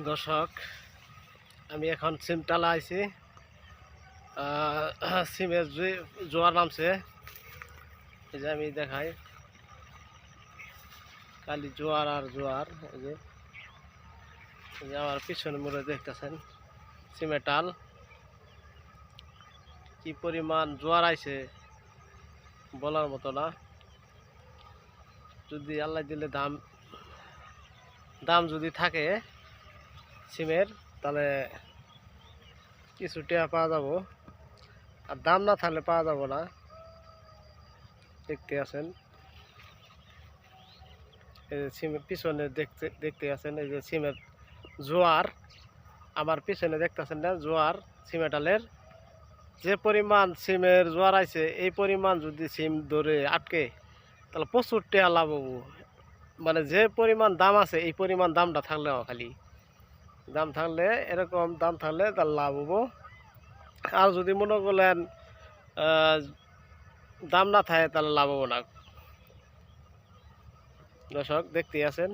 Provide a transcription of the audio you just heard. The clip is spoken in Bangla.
দর্শক আমি এখন সিমটালা আইছি। আহ, সিমের জোয়ার নামছে। এই যে আমি দেখাই। কালি জোয়ার আর জোয়ার এই যে। এই যে আমার পিছনে মুড়ে দেখতেছেন সিমেটাল কি পরিমাণ জোয়ার আইছে বলার মতো না। যদি আল্লাহ দিলে দাম দাম যদি থাকে সিমের, তাহলে কিছু টিয়া পাওয়া যাব। আর দাম না থাকলে পাওয়া যাব না। দেখতে আছেন। এই যে সিমের পিছনে দেখতে দেখতে আছেন, এই যে সিমের জোয়ার। আমার পিছনে দেখতেছেন না, জোয়ার সিমেটালের যে পরিমাণ সিমের জোয়ার আছে এই পরিমাণ যদি সিম ধরে আটকে, তাহলে প্রচুর টাকা লাভ মানে যে পরিমাণ দাম আছে, এই পরিমাণ দামটা থাকলে খালি। দাম থাকলে, এরকম দাম থাকলে তার লাভ হব। আর যদি মনে করলেন দাম না থাকে তাহলে লাভ হব না। দর্শক দেখতে আছেন।